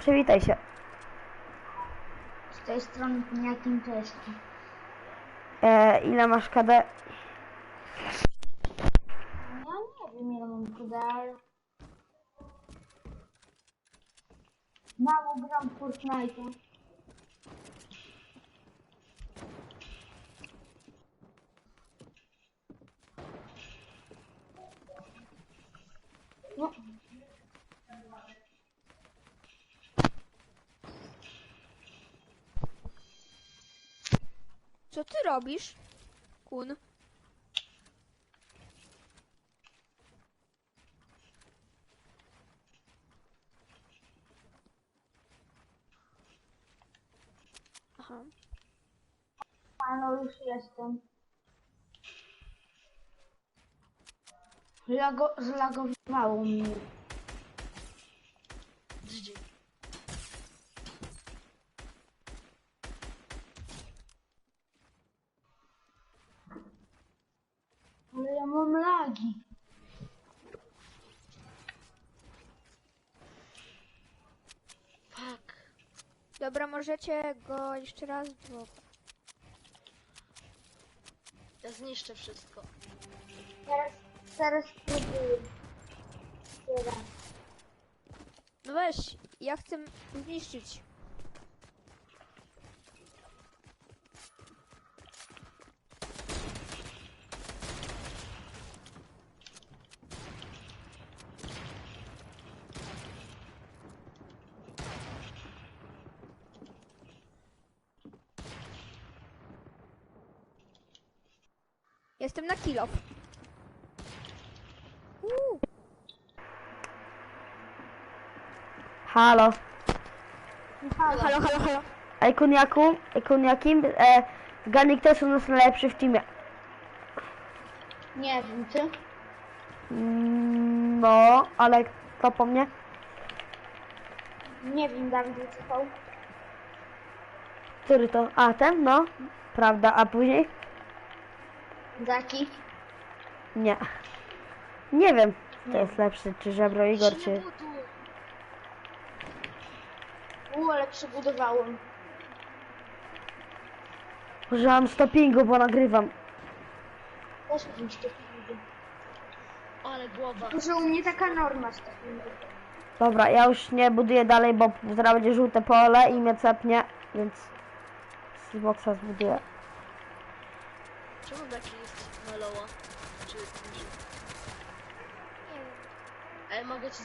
Przywitaj się. Z tej strony jakim to jest? E, ile masz KD? Ja nie wiem ile mam KD, ale... Mało gram w Fortnite'a. Co ty robisz? Kun. Aha. no już jestem. Lago, zlagowało mnie. GG. Ale ja mam lagi. Fuck. Dobra, możecie go jeszcze raz, bo... Ja zniszczę wszystko. Teraz, teraz spróbuję. Teraz. No weź, ja chcę zniszczyć. Jestem na kill off. Uuu. Halo. Halo. Halo, halo, halo. Ej, kuniaku, ej, kuniakim, e, Ganik też u nas najlepszy w teamie. Nie wiem, ty? Mm, No, ale kto po mnie? Nie wiem, Dawid wycofał. Który to? A, ten? No. Prawda, a później? Zaki. Nie. Nie wiem, kto jest lepszy, czy Żebro Igor, czy... U, ale przebudowałem. Użyłam stoppingu, bo nagrywam. Też jakimś stopniu. Ale głowa. Może u mnie taka norma stopniu. Dobra, ja już nie buduję dalej, bo zaraz będzie żółte pole i mnie cepnie, więc z boxa zbuduję. Czemu taki jest maloła? Czy... Nie wiem. Ej, mogę ci...